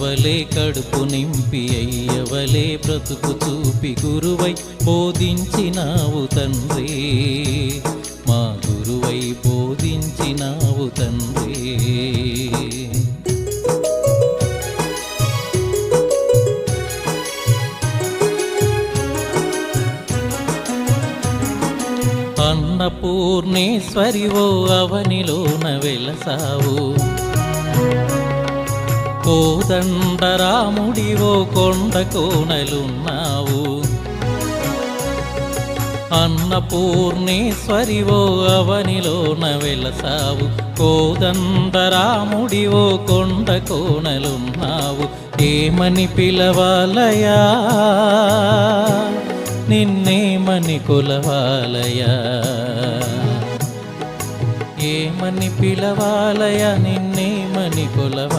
అమ్మవలే కడుపు నింపి అయ్యవలే బ్రతుకు చూపి గురువై బోధించినావు తండ్రి. మా గురువై బోధించినావు తండ్రి. అన్నపూర్ణేశ్వరివో అవనిలోన వెలసావు. కోదండరాముడి ఓ కొండ కోనలున్నావు. అన్నపూర్ణేశ్వరి ఓ అవనిలోన వెలసావు. కోదండరాముడి ఓ కొండ కోనలున్నావు. ఏమని పిలవాలయా? నిన్నేమని కొలవాలయా? ఏమని పిలవాలయా? నిన్నేమని కొలవా